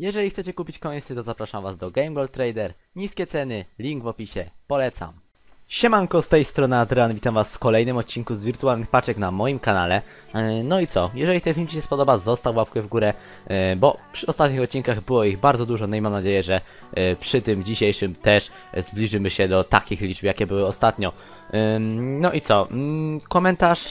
Jeżeli chcecie kupić końsy, to zapraszam Was do Game Gold Trader. Niskie ceny, link w opisie. Polecam. Siemanko, z tej strony Adrian, witam Was w kolejnym odcinku z wirtualnych paczek na moim kanale. E, No i co, jeżeli ten film Ci się spodoba, zostaw łapkę w górę, e, bo przy ostatnich odcinkach było ich bardzo dużo, no i mam nadzieję, że e, przy tym dzisiejszym też zbliżymy się do takich liczb, jakie były ostatnio. No i co? Mm, Komentarz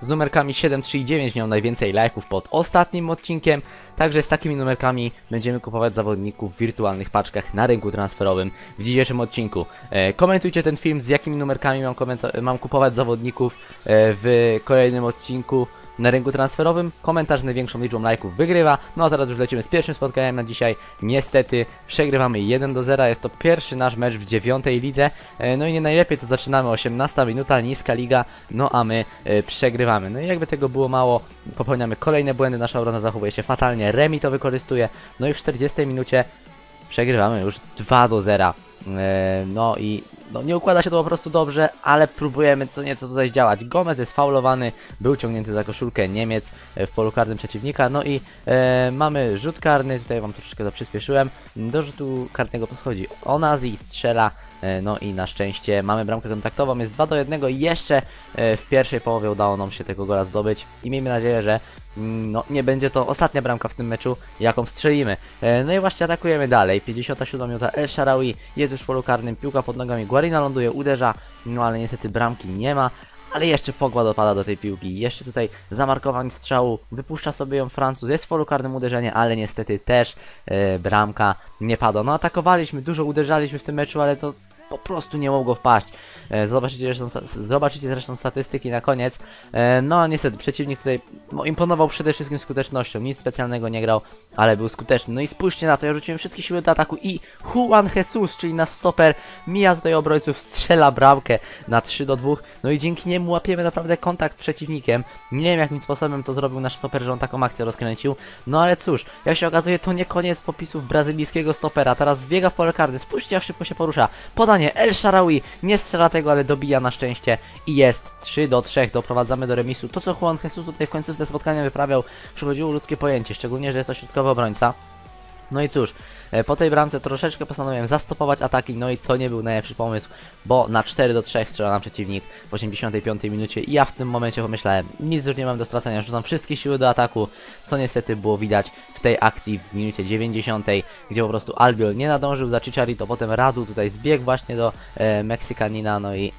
z numerkami 7, 3 i 9 miał najwięcej lajków pod ostatnim odcinkiem. Także z takimi numerkami będziemy kupować zawodników w wirtualnych paczkach na rynku transferowym w dzisiejszym odcinku. E, komentujcie ten film, z jakimi numerkami mam, mam kupować zawodników e, w kolejnym odcinku na rynku transferowym. Komentarz z największą liczbą lajków wygrywa. No a teraz już lecimy z pierwszym spotkaniem na dzisiaj. Niestety przegrywamy 1 do 0. Jest to pierwszy nasz mecz w dziewiątej lidze. E, No i nie najlepiej to zaczynamy 18 minuta, niska liga, no a my e, przegrywamy. No i jakby tego było mało, popełniamy kolejne błędy, nasza obrona zachowuje się fatalnie, Remi to wykorzystuje. No i w 40 minucie przegrywamy już 2 do 0. E, No i no, nie układa się to po prostu dobrze, ale próbujemy co nieco tutaj działać. Gomez jest faulowany, był ciągnięty za koszulkę Niemiec e, w polu karnym przeciwnika. No i e, mamy rzut karny, tutaj wam troszeczkę to przyspieszyłem. Do rzutu karnego podchodzi Onazi, strzela. E, No i na szczęście mamy bramkę kontaktową, jest 2 do 1 i jeszcze e, w pierwszej połowie udało nam się tego gola zdobyć i miejmy nadzieję, że mm, no, nie będzie to ostatnia bramka w tym meczu, jaką strzelimy. E, No i właśnie atakujemy dalej. 57 minuta El Sharawi jest już w polu karnym, piłka pod nogami Guarina ląduje, uderza, no ale niestety bramki nie ma. Ale jeszcze Pogba dopada do tej piłki, jeszcze tutaj zamarkowanie strzału, wypuszcza sobie ją Francuz, jest w polu karnym uderzenie, ale niestety też e, bramka nie pada. No atakowaliśmy, dużo uderzaliśmy w tym meczu, ale to po prostu nie mogło wpaść. E, zobaczycie, zresztą, zobaczycie zresztą statystyki na koniec. E, no niestety, przeciwnik tutaj no, imponował przede wszystkim skutecznością, nic specjalnego nie grał, ale był skuteczny. No i spójrzcie na to, ja rzuciłem wszystkie siły do ataku i Juan Jesus, czyli nasz stoper, mija tutaj obrońców, strzela bramkę na 3 do 2. No i dzięki niemu łapiemy naprawdę kontakt z przeciwnikiem. Nie wiem jakim sposobem to zrobił nasz stoper, że on taką akcję rozkręcił. No ale cóż, jak się okazuje, to nie koniec popisów brazylijskiego stopera. Teraz wbiega w pole karny, spójrzcie jak szybko się porusza. Podanie El Sharawi, nie strzela tego, ale dobija na szczęście i jest 3 do 3. Doprowadzamy do remisu. To co Juan Jesus tutaj w końcu ze spotkania wyprawiał, przychodziło ludzkie pojęcie, szczególnie, że jest to środkowy obrońca. No i cóż, e, po tej bramce troszeczkę postanowiłem zastopować ataki, no i to nie był najlepszy pomysł, bo na 4 do 3 strzela nam przeciwnik w 85 minucie i ja w tym momencie pomyślałem, nic już nie mam do stracenia, rzucam wszystkie siły do ataku, co niestety było widać w tej akcji w minucie 90, gdzie po prostu Albiol nie nadążył za Chicharito, potem Radu tutaj zbiegł właśnie do e, Meksykanina, no i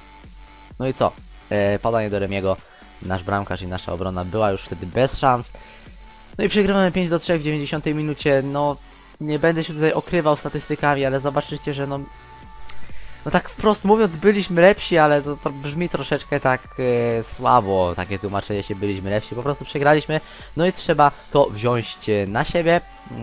no i co? E, podanie do Remiego, nasz bramkarz i nasza obrona była już wtedy bez szans. No i przegrywamy 5 do 3 w 90 minucie, no nie będę się tutaj okrywał statystykami, ale zobaczycie, że no no tak wprost mówiąc byliśmy lepsi, ale to, to brzmi troszeczkę tak e, słabo, takie tłumaczenie się byliśmy lepsi, po prostu przegraliśmy, no i trzeba to wziąć e, na siebie.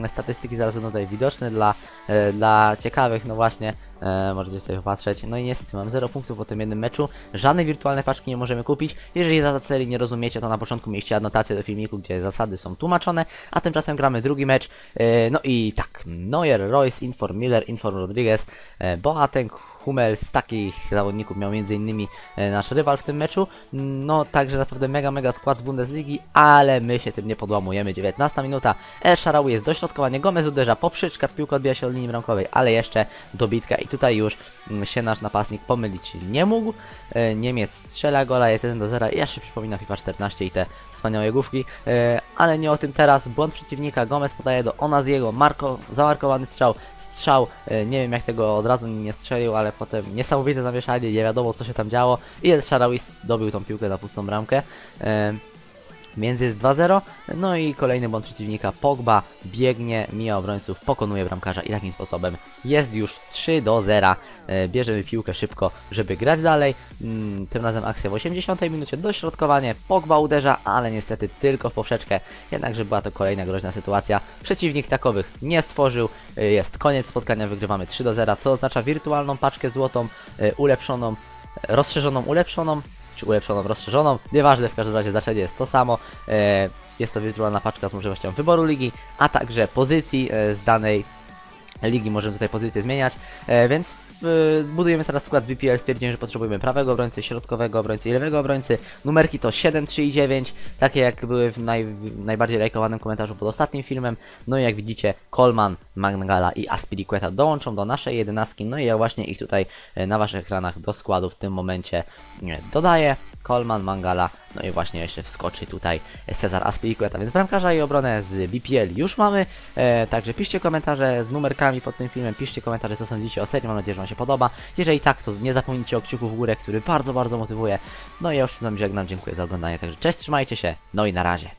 Statystyki zaraz będą tutaj widoczne dla, e, dla ciekawych, no właśnie, e, możecie sobie popatrzeć. No i niestety mam 0 punktów po tym jednym meczu, żadnej wirtualnej paczki nie możemy kupić. Jeżeli zasad nie rozumiecie, to na początku mieliście anotację do filmiku, gdzie zasady są tłumaczone, a tymczasem gramy drugi mecz. E, no i tak, Neuer, Royce, Inform Miller, Inform Rodriguez, e, Boateng, Hummels, takich zawodników miał m.in. e, nasz rywal w tym meczu. No także naprawdę mega, mega skład z Bundesligi, ale my się tym nie podłamujemy. 19 minuta, El Sharawi jest dośrodkowanie, Gomez uderza, poprzeczka, piłka odbija się od linii bramkowej, ale jeszcze dobitka i tutaj już mm, się nasz napastnik pomylić nie mógł. E, Niemiec strzela gola, jest 1 do 0 i jeszcze przypomina FIFA 14 i te wspaniałe główki, e, ale nie o tym teraz. Błąd przeciwnika, Gomez podaje do Onaziego, Marko, zamarkowany strzał, strzał, e, nie wiem jak tego od razu nie strzelił, ale potem niesamowite zamieszanie, nie wiadomo co się tam działo i El Sharawi dobił tą piłkę na pustą bramkę. Między jest 2-0, no i kolejny błąd przeciwnika, Pogba biegnie, mija obrońców, pokonuje bramkarza i takim sposobem jest już 3 do 0. E, bierzemy piłkę szybko, żeby grać dalej. Mm, tym razem akcja w 80 minucie, dośrodkowanie, Pogba uderza, ale niestety tylko w poprzeczkę, jednakże była to kolejna groźna sytuacja. Przeciwnik takowych nie stworzył, e, jest koniec spotkania, wygrywamy 3 do 0, co oznacza wirtualną paczkę złotą, e, ulepszoną, rozszerzoną, ulepszoną, czy ulepszoną, rozszerzoną, nieważne, w każdym razie znaczenie jest to samo. E, jest to wirtualna paczka z możliwością wyboru ligi, a także pozycji e, z danej ligi, możemy tutaj pozycję zmieniać, e, więc e, budujemy teraz skład z BPL, stwierdziłem, że potrzebujemy prawego obrońcy, środkowego obrońcy i lewego obrońcy, numerki to 7, 3 i 9, takie jak były w, naj, najbardziej lajkowanym komentarzu pod ostatnim filmem, no i jak widzicie, Coleman Mangala i Aspilicueta dołączą do naszej jedenastki, no i ja właśnie ich tutaj e, na waszych ekranach do składu w tym momencie e, dodaję. Coleman, Mangala, no i właśnie jeszcze wskoczy tutaj Cezar Aspilicueta, więc bramkarza i obronę z BPL już mamy, e, także piszcie komentarze z numerkami pod tym filmem, piszcie komentarze co sądzicie o serii, mam nadzieję, że wam się podoba. Jeżeli tak, to nie zapomnijcie o kciuku w górę, który bardzo, bardzo motywuje. No i ja już z wami żegnam, dziękuję za oglądanie, także cześć, trzymajcie się, no i na razie.